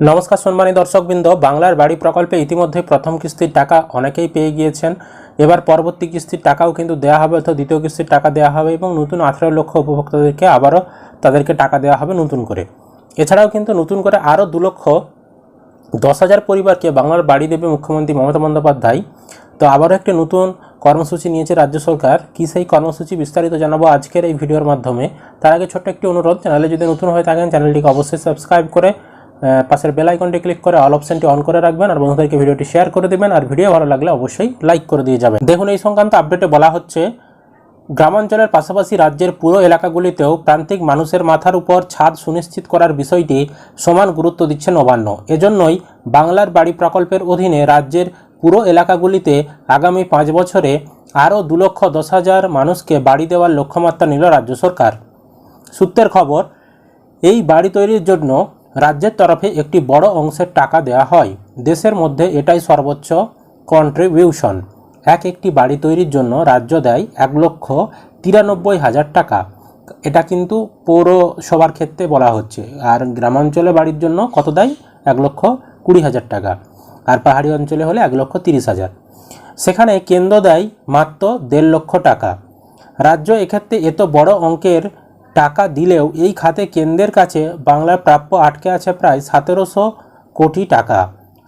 নমস্কার সম্মানী দর্শকবৃন্দ, বাংলার বাড়ি প্রকল্পে ইতিমধ্যে প্রথম কিস্তির টাকা অনেকেই পেয়ে গিয়েছেন। এবার পরবর্তী কিস্তির টাকাও কিন্তু দেওয়া হবে, অর্থাৎ দ্বিতীয় কিস্তির টাকা দেওয়া হবে এবং নতুন আঠেরো লক্ষ উপভোক্তাদেরকে আবারও তাদেরকে টাকা দেওয়া হবে নতুন করে। এছাড়াও কিন্তু নতুন করে আরও দু লক্ষ দশ হাজার পরিবারকে বাংলার বাড়ি দেবে মুখ্যমন্ত্রী মমতা বন্দ্যোপাধ্যায়। তো আবারও একটি নতুন কর্মসূচি নিয়েছে রাজ্য সরকার। কি সেই কর্মসূচি বিস্তারিত জানাব আজকের এই ভিডিওর মাধ্যমে। তার আগে ছোট্ট একটি অনুরোধ, চ্যানেলে যদি নতুন হয়ে থাকেন, চ্যানেলটিকে অবশ্যই সাবস্ক্রাইব করে পাশের বেল আইকনটি ক্লিক করে অল অপশনটি অন করে রাখবেন আর বন্ধুদেরকে ভিডিওটি শেয়ার করে দেবেন আর ভিডিও ভালো লাগলে অবশ্যই লাইক করে দিয়ে যাবেন। দেখুন, এই সংক্রান্ত আপডেটে বলা হচ্ছে, গ্রামাঞ্চলের পাশাপাশি রাজ্যের পুরো এলাকাগুলিতেও প্রান্তিক মানুষের মাথার উপর ছাদ সুনিশ্চিত করার বিষয়টি সমান গুরুত্ব দিচ্ছে নবান্ন। এজন্যই বাংলার বাড়ি প্রকল্পের অধীনে রাজ্যের পুরো এলাকাগুলিতে আগামী পাঁচ বছরে আরও দু লক্ষ দশ হাজার মানুষকে বাড়ি দেওয়ার লক্ষ্যমাত্রা নিল রাজ্য সরকার। সূত্রের খবর, এই বাড়ি তৈরির জন্য রাজ্যের তরফে একটি বড় অংশের টাকা দেওয়া হয়। দেশের মধ্যে এটাই সর্বোচ্চ কন্ট্রিবিউশন এক একটি বাড়ি তৈরির জন্য রাজ্য দেয় এক লক্ষ তিরানব্বই হাজার টাকা। এটা কিন্তু পৌরসভার ক্ষেত্রে বলা হচ্ছে। আর গ্রামাঞ্চলে বাড়ির জন্য কত দেয়? এক লক্ষ কুড়ি হাজার টাকা। আর পাহাড়ি অঞ্চলে হলে এক লক্ষ তিরিশ হাজার। সেখানে কেন্দ্র দেয় মাত্র দেড় লক্ষ টাকা। রাজ্য এক্ষেত্রে এত বড় অঙ্কের টাকা দিলেও এই খাতে কেন্দ্রের কাছে বাংলার প্রাপ্য আটকে আছে প্রায় সতেরোশো কোটি টাকা।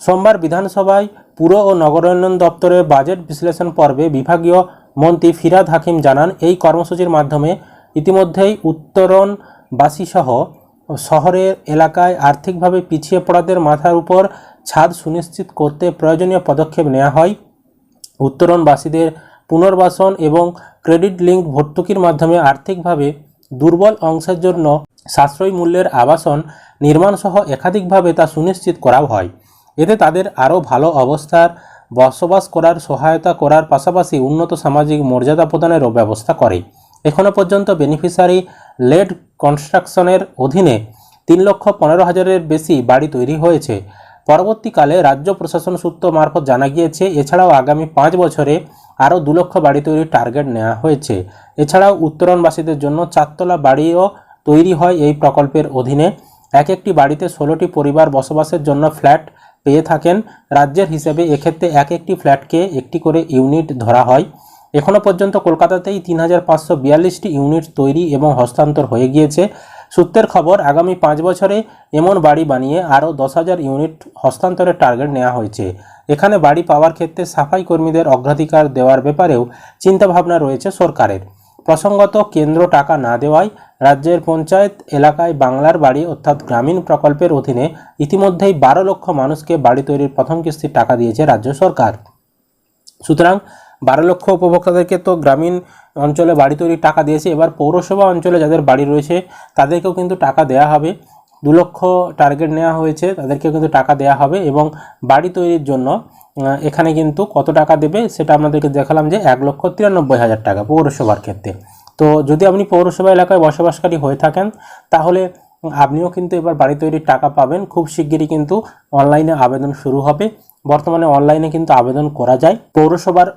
সোমবার বিধানসভায় পুর ও নগরায়ণ দপ্তরের বাজেট বিশ্লেষণ পর্বে বিভাগীয় মন্ত্রী ফিরাদ হাকিম জানান, এই কর্মসূচির মাধ্যমে ইতিমধ্যেই উত্তরণবাসীসহ শহরের এলাকায় আর্থিকভাবে পিছিয়ে পড়াদের মাথার উপর ছাদ সুনিশ্চিত করতে প্রয়োজনীয় পদক্ষেপ নেওয়া হয়। উত্তরণবাসীদের পুনর্বাসন এবং ক্রেডিট লিঙ্ক ভর্তুকির মাধ্যমে আর্থিকভাবে দুর্বল অংশের জন্য সাশ্রয়ী মূল্যের আবাসন নির্মাণসহ একাধিকভাবে তা সুনিশ্চিত করা হয়। এতে তাদের আরও ভালো অবস্থার, বসবাস করার, সহায়তা করার পাশাপাশি উন্নত সামাজিক মর্যাদা প্রদানেরও ব্যবস্থা করে। এখনও পর্যন্ত বেনিফিশিয়ারি লেড কনস্ট্রাকশনের অধীনে তিন লক্ষ পনেরো হাজারের বেশি বাড়ি তৈরি হয়েছে। পরবর্তীকালে রাজ্য প্রশাসন সূত্র মারফত জানা গিয়েছে, এছাড়াও আগামী পাঁচ বছরে আরও দু লক্ষ বাড়ি তৈরির টার্গেট নেওয়া হয়েছে। এছাড়াও উত্তরণবাসীদের জন্য চারতলা বাড়িও তৈরি হয় এই প্রকল্পের অধীনে। এক একটি বাড়িতে ষোলোটি পরিবার বসবাসের জন্য ফ্ল্যাট পেয়ে থাকেন। রাজ্যের হিসেবে এক্ষেত্রে এক একটি ফ্ল্যাটকে একটি করে ইউনিট ধরা হয়। এখনও পর্যন্ত কলকাতাতেই তিন হাজার পাঁচশো বিয়াল্লিশটি ইউনিট তৈরি এবং হস্তান্তর হয়ে গিয়েছে। সূত্রের খবর, আগামী পাঁচ বছরে এমন বাড়ি বানিয়ে আরও দশ হাজার ইউনিট হস্তান্তরের টার্গেট নেওয়া হয়েছে। এখানে বাড়ি পাওয়ার ক্ষেত্রে সাফাই কর্মীদের অগ্রাধিকার দেওয়ার ব্যাপারেও চিন্তাভাবনা রয়েছে সরকারের। প্রসঙ্গত, কেন্দ্র টাকা না দেওয়ায় রাজ্যের পঞ্চায়েত এলাকায় বাংলার বাড়ি অর্থাৎ গ্রামীণ প্রকল্পের অধীনে ইতিমধ্যেই বারো লক্ষ মানুষকে বাড়ি তৈরির প্রথম কিস্তির টাকা দিয়েছে রাজ্য সরকার। সুতরাং, বারো লক্ষ উপভোক্তাদেরকে তো গ্রামীণ অঞ্চলে বাড়ি তৈরির টাকা দিয়েছে। এবার পৌরসভা অঞ্চলে যাদের বাড়ি রয়েছে, তাদেরকেও কিন্তু টাকা দেওয়া হবে। দু লক্ষ টার্গেট নেওয়া হয়েছে, তাদেরকেও কিন্তু টাকা দেওয়া হবে এবং বাড়ি তৈরির জন্য এখানে কিন্তু কত টাকা দেবে সেটা আপনাদেরকে দেখালাম যে এক লক্ষ তিরানব্বই হাজার টাকা পৌরসভার ক্ষেত্রে। তো যদি আপনি পৌরসভা এলাকায় বসবাসকারী হয়ে থাকেন, তাহলে আপনিও কিন্তু এবার বাড়ি তৈরির টাকা পাবেন। খুব শিগগিরই কিন্তু অনলাইনে আবেদন শুরু হবে। বর্তমানে অনলাইনে কিন্তু আবেদন করা যায় পৌরসভার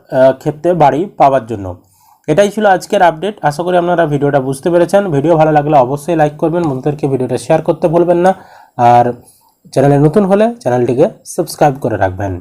ক্ষেত্রে বাড়ি পাওয়ার জন্য। এটাই ছিল আজকের আপডেট আশা করি আপনারা ভিডিওটা বুঝতে পেরেছেন। ভিডিও ভালো লাগলে অবশ্যই লাইক করবেন বন্ধুদেরকে ভিডিওটা শেয়ার করতে ভুলবেন না। আর চ্যানেলে নতুন হলে চ্যানেলটিকে সাবস্ক্রাইব করে রাখবেন।